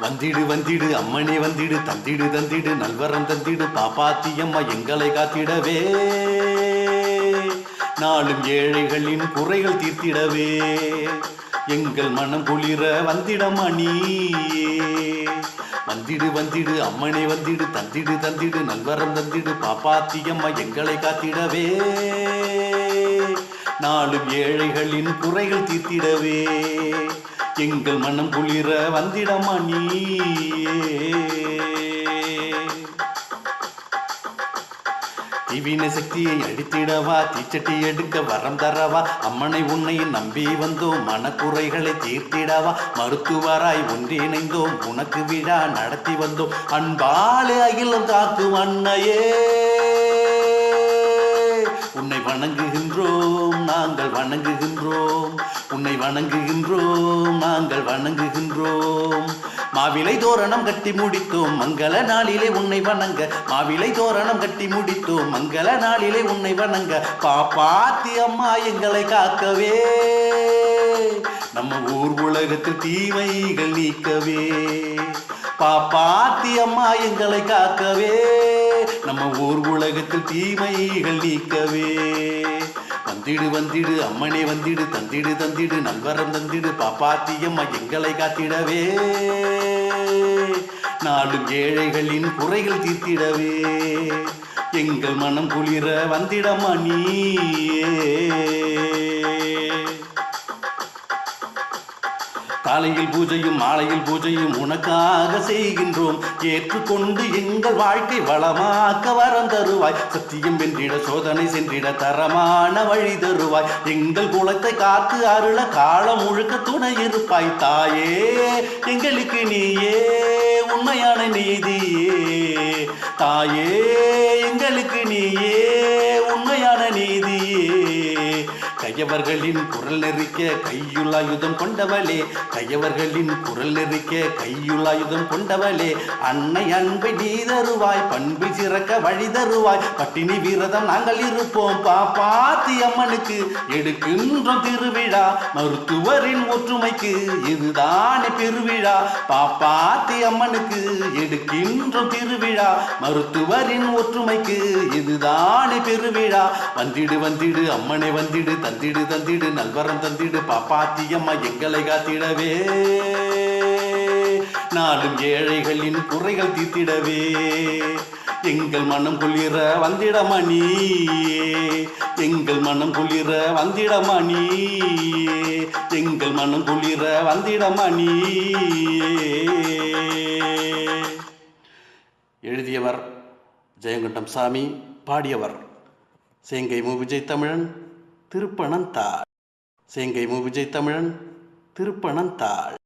வந்திடு வந்திடு அம்மனே வந்திடு தந்திடு தந்திடு நல்வரம் தந்திடு பாப்பாத்தியம்மா எங்களை காத்திடவே. நாளும் ஏழைகளின் குறைகள் தீர்த்திடவே. எங்கள் மனம் குளிர வந்திடம்மா நீயே வந்திடு வந்திடு அம்மனே வந்திடு தந்திடு தந்திடு நல்வரம் தந்திடு பாப்பாத்தி அம்மா எங்களை காத்திடவே. நாளும் ஏழைகளின் குறைகள் தீர்த்திடவே. எங்கள் மனம் குளிர வந்திடமா நீ தீவின சக்தியை அடித்திடவா தீச்சட்டி எடுக்க வரம் தரவா அம்மனை உன்னை நம்பி வந்தோம் மனக்குறைகளை தீர்த்திடவா மருத்துவராய் ஒன்றிணைந்தோம் உனக்கு விழா நடத்தி வந்தோம் அன்பாலே அகிலம் காக்கும் அன்னையே. உன்னை வணங்குகின்றோம் நாங்கள் வணங்குகின்றோம் உன்னை வணங்குகின்றோம் நாங்கள் வணங்குகின்றோம். மாவிலை தோரணம் கட்டி முடித்தோம் மங்கள நாளிலே உன்னை வணங்க. மாவிலை தோரணம் கட்டி முடித்தோம் மங்கள நாளிலே உன்னை வணங்க. பாப்பாத்தி அம்மா எங்களை காக்கவே. நம்ம ஊர் உலகத்தில் தீமைகள் நீக்கவே. பாப்பாத்தி அம்மா எங்களை காக்கவே. நம்ம ஊர் உலகத்தில் தீமைகள் நீக்கவே. வந்திடு வந்திடு அம்மனே வந்திடு தந்திடு தந்திடு நல்வரம் தந்திடு பாப்பாத்தியம்மா எங்களை காத்திடவே. நாளும் ஏழைகளின் குறைகள் தீர்த்திடவே. எங்கள் மனம் குளிர வந்திடம்மா நீயே காலையில் பூஜையும் மாலையில் பூஜையும் உனக்காக செய்கின்றோம். ஏற்றுக்கொண்டு எங்கள் வாழ்க்கை வளமாக்க வரம் தருவாய். சத்தியம் வென்றிட சோதனை சென்றிட தரமான வழி தருவாய். எங்கள் குலத்தை காத்து அருள காலம் முழுக்க துணை இருப்பாய். தாயே எங்களுக்கு நீயே உண்மையான நீதியே. தாயே எங்களுக்கு நீயே கையவர்களின் குரல் நெறிக்க கையுலாயுதம் கொண்டவளே. கையவர்களின் குரல் நெறிக்க கையுலாயுதம் கொண்டவளே. அன்னை அன்பை நீ தருவாய் பண்பு சிறக்க வழி தருவாய். பட்டினி விரதம் நாங்கள் இருப்போம் பாப்பாத்தி அம்மனுக்கு எடுக்கின்றோம் திருவிழா மருத்துவரின் ஒற்றுமைக்கு. இதுதானே பெருவிழா பாப்பாத்தி அம்மனுக்கு எடுக்கின்றோம் திருவிழா மருத்துவரின் ஒற்றுமைக்கு. இதுதானே பெருவிழா. வந்திடு வந்திடு அம்மனை வந்திடு தந்திடு தந்திடு நல்வரம் தந்திடு பாப்பாத்தியம்மா எங்களை காத்திடவே. நாளும் ஏழைகளின் குறைகள் தீர்த்திடவே. எங்கள் மனம் குளிர வந்திடமா நீயே. எங்கள் மனம் குளிர வந்திடமா நீயே. எங்கள் மனம் குளிர வந்திடமா நீயே. எழுதியவர் ஜெயங்கண்டம் சாமி பாடியவர் சேங்கை மு. விஜய் தமிழன் திருப்பணந்தாள் சேங்கை மு. விஜய் தமிழன் திருப்பணந்தாள்